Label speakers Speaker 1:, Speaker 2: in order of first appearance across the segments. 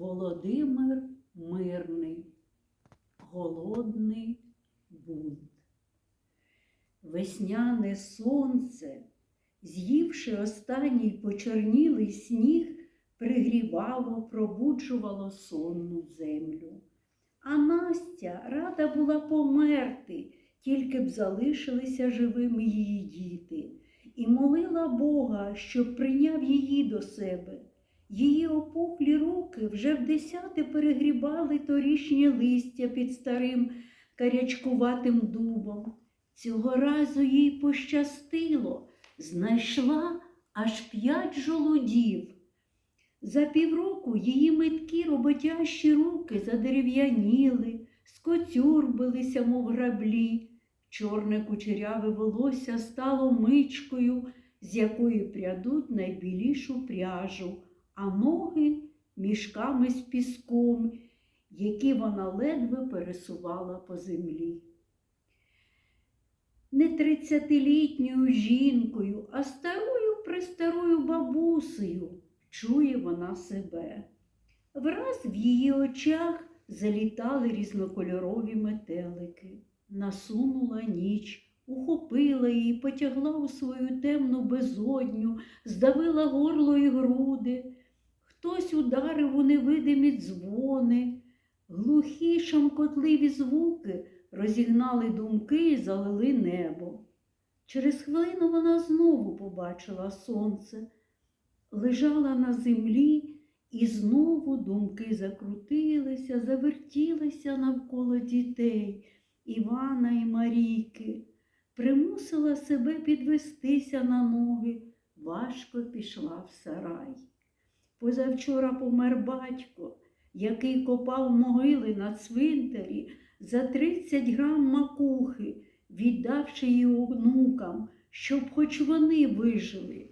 Speaker 1: Володимир Мирний, Голодний бунт. Весняне сонце, з'ївши останній почорнілий сніг, пригрівало, пробуджувало сонну землю. А Настя рада була померти, тільки б залишилися живими її діти, і молила Бога, щоб прийняв її до себе. Її опухлі руки вже в десяте перегрібали торішнє листя під старим карячкуватим дубом. Цього разу їй пощастило, знайшла аж п'ять жолудів. За півроку її миткі роботящі руки задерев'яніли, скоцюрбилися, мов граблі. Чорне кучеряве волосся стало мичкою, з якої прядуть найбілішу пряжу, а ноги мішками з піском, які вона ледве пересувала по землі. Не тридцятилітньою жінкою, а старою престарою бабусею чує вона себе. Враз в її очах залітали різнокольорові метелики. Насунула ніч, ухопила її, потягла у свою темну безодню, здавила горло і груди. Хтось ударив у невидимі дзвони, глухі шамкотливі звуки розігнали думки і залили небо. Через хвилину вона знову побачила сонце, лежала на землі, і знову думки закрутилися, завертілися навколо дітей Івана і Марійки. Примусила себе підвестися на ноги, важко пішла в сарай. Позавчора помер батько, який копав могили на цвинтарі за 30 грам макухи, віддавши її онукам, щоб хоч вони вижили.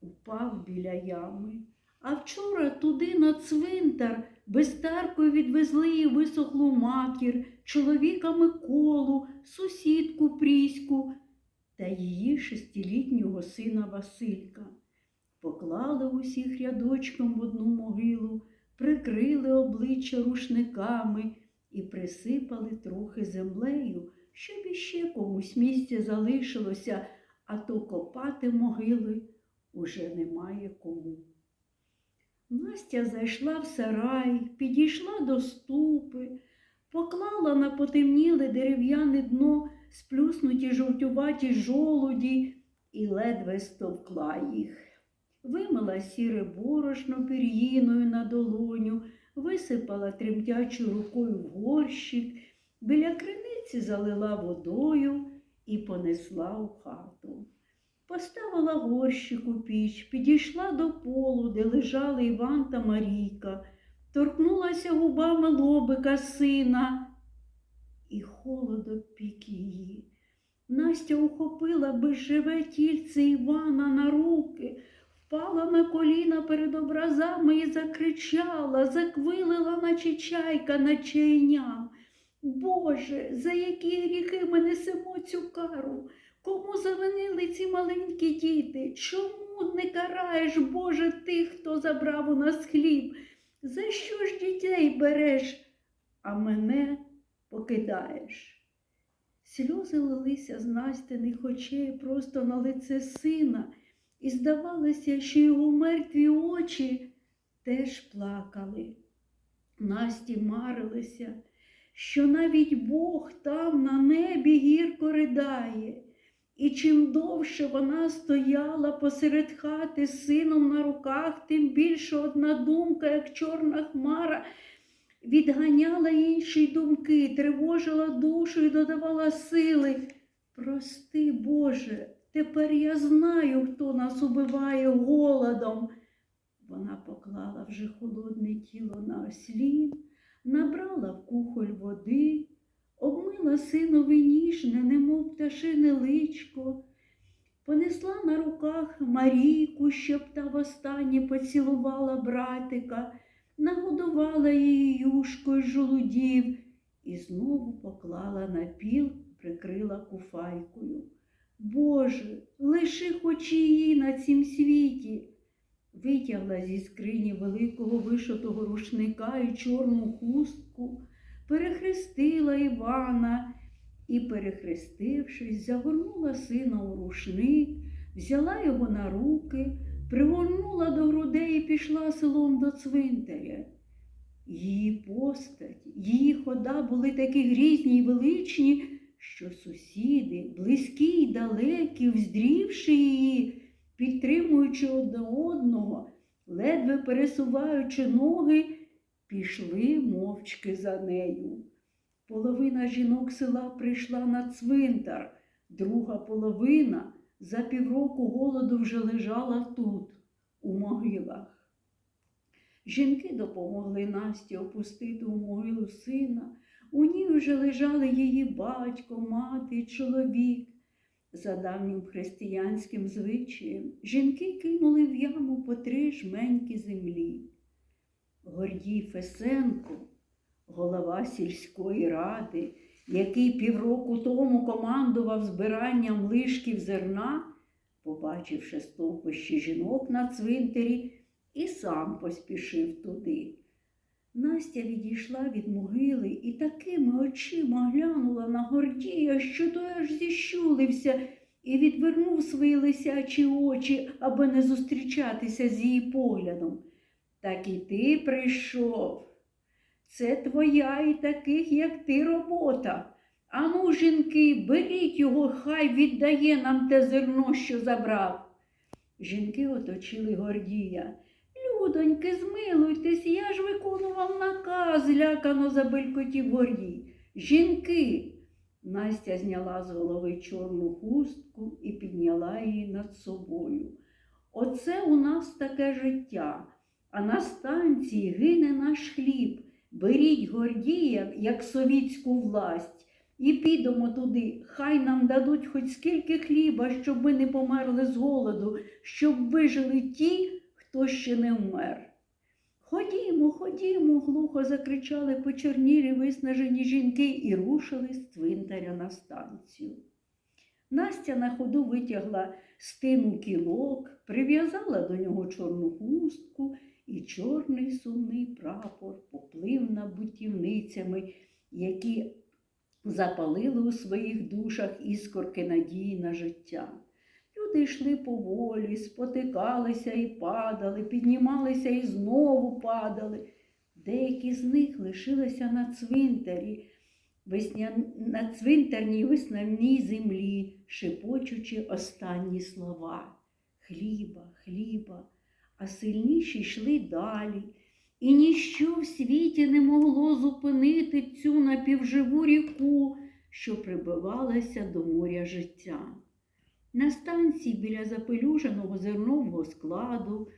Speaker 1: Упав біля ями. А вчора туди на цвинтар безтаркою відвезли її висохлу макір, чоловіка Миколу, сусідку Пріську та її шестилітнього сина Василька. Поклали усіх рядочком в одну могилу, прикрили обличчя рушниками і присипали трохи землею, щоб іще комусь місце залишилося, а то копати могили уже немає кому. Настя зайшла в сарай, підійшла до ступи, поклала на потемніле дерев'яне дно сплюснуті жовтюваті жолуді і ледве стовкла їх. Вимила сіре борошно пір'їною на долоню, висипала тремтячою рукою в горщик, біля криниці залила водою і понесла у хату. Поставила горщик у піч, підійшла до полу, де лежали Іван та Марійка, торкнулася губами лобика сина, і холодо пік її. Настя ухопила безживе тільце Івана на руки, впала на коліна перед образами і закричала, заквилила, наче чайка над чайням. Боже, за які гріхи ми несемо цю кару? Кому завинили ці маленькі діти? Чому не караєш, Боже, тих, хто забрав у нас хліб? За що ж дітей береш, а мене покидаєш? Сльози лилися з Настяних очей просто на лице сина, і здавалося, що його мертві очі теж плакали. Насті марилися, що навіть Бог там на небі гірко ридає. І чим довше вона стояла посеред хати з сином на руках, тим більше одна думка, як чорна хмара, відганяла інші думки, тривожила душу і додавала сили. Прости, Боже, тепер я знаю, хто нас убиває голодом. Вона поклала вже холодне тіло на ослін, набрала в кухоль води обмила синові ніжне, немов пташине личко, понесла на руках Марійку, щоб та востаннє поцілувала братика, нагодувала її юшкою жолудів і знову поклала на піл, прикрила куфайкою. Боже, лиши хоч її на цім світі. витягла зі скрині великого вишитого рушника і чорну хустку, перехрестила Івана і, перехрестившись, загорнула сина у рушник, взяла його на руки, пригорнула до грудей і пішла селом до цвинтаря. Її постать, її хода були такі грізні й величні, що сусіди, близькі й далекі, вздрівши її, підтримуючи одне одного, ледве пересуваючи ноги, пішли мовчки за нею. Половина жінок села прийшла на цвинтар, друга половина за півроку голоду вже лежала тут, у могилах. Жінки допомогли Насті опустити у могилу сина. У ній вже лежали її батько, мати, чоловік. За давнім християнським звичаєм жінки кинули в яму по три жменьки землі. Гордій Фесенко, голова сільської ради, який півроку тому командував збиранням лишків зерна, побачивши стовпище жінок на цвинтарі, і сам поспішив туди. Настя відійшла від могили і такими очима глянула на Гордія, що той аж зіщулився і відвернув свої лисячі очі, аби не зустрічатися з її поглядом. Так і ти прийшов. Це твоя і таких, як ти, робота. Ану, жінки, беріть його, хай віддає нам те зерно, що забрав. Жінки оточили Гордія. Людоньки, змилуйтесь, я ж виконував наказ, лякано забелькотів Гордій. Жінки. Настя зняла з голови чорну хустку і підняла її над собою. Оце у нас таке життя, а на станції гине наш хліб. Беріть Гордія, як совітську власть, і підемо туди. Хай нам дадуть хоч скільки хліба, щоб ми не померли з голоду, щоб вижили ті, хто ще не вмер. Ходімо, ходімо, глухо закричали почорнілі виснажені жінки і рушили з цвинтаря на станцію. Настя на ходу витягла з тину кілок, прив'язала до нього чорну хустку, і чорний сумний прапор поплив над бутівницями, які запалили у своїх душах іскорки надії на життя. Люди йшли поволі, спотикалися і падали, піднімалися і знову падали. Деякі з них лишилися на цвинтарі, весня... на цвинтарній весняній землі, шепочучи останні слова хліба, хліба, а сильніші йшли далі. І ніщо в світі не могло зупинити цю напівживу ріку, що прибивалася до моря життя. На станції біля запелюженого зернового складу,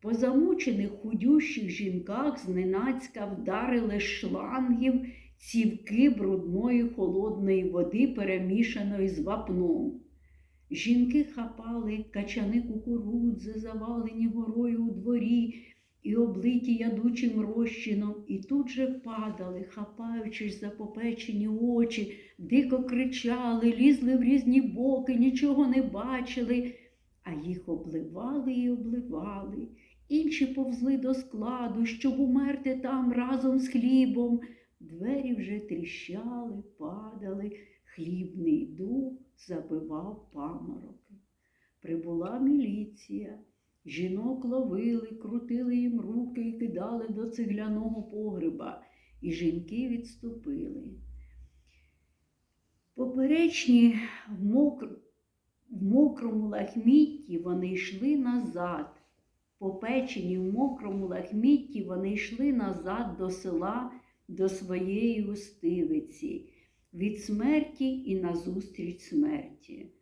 Speaker 1: по замучених худющих жінках зненацька вдарили шлангів цівки брудної холодної води, перемішаної з вапном. Жінки хапали качани кукурудзи, завалені горою у дворі і облиті ядучим розчином, і тут же падали, хапаючись за попечені очі, дико кричали, лізли в різні боки, нічого не бачили, а їх обливали і обливали. Інші повзли до складу, щоб умерти там разом з хлібом. Двері вже тріщали, падали, хлібний дух забивав памороки. Прибула міліція. Жінок ловили, крутили їм руки і кидали до цегляного погреба, і жінки відступили. Поперечні в, мокр... в мокрому лахмітті вони йшли назад. Попечені в мокрому лахмітті вони йшли назад до села, до своєї устивиці, від смерті і назустріч смерті.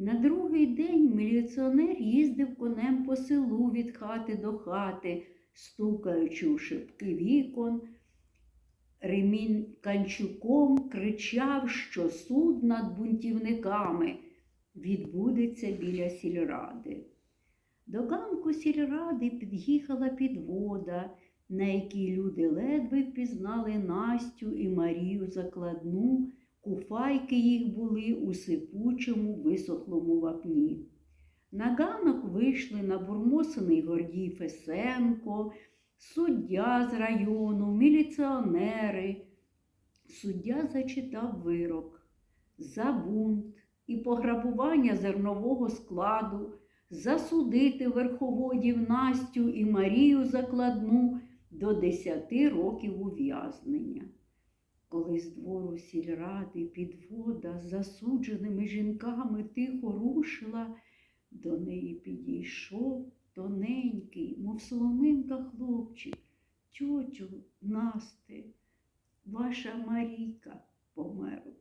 Speaker 1: На другий день міліціонер їздив конем по селу від хати до хати, стукаючи у шибки вікон, Ремін Канчуком кричав, що суд над бунтівниками відбудеться біля сільради. До ганку сільради під'їхала підвода, на якій люди ледве впізнали Настю і Марію закладну. Куфайки їх були у сипучому висохлому вапні. На ганок вийшли набурмосений Гордій Фесенко, суддя з району, міліціонери. Суддя зачитав вирок за бунт і пограбування зернового складу, засудити верховодів Настю і Марію Закладну до 10 років ув'язнення. Коли з двору сільради підвода з засудженими жінками тихо рушила, до неї підійшов тоненький, мов соломинка хлопчик. Тьотю Насте, ваша Марійка померла.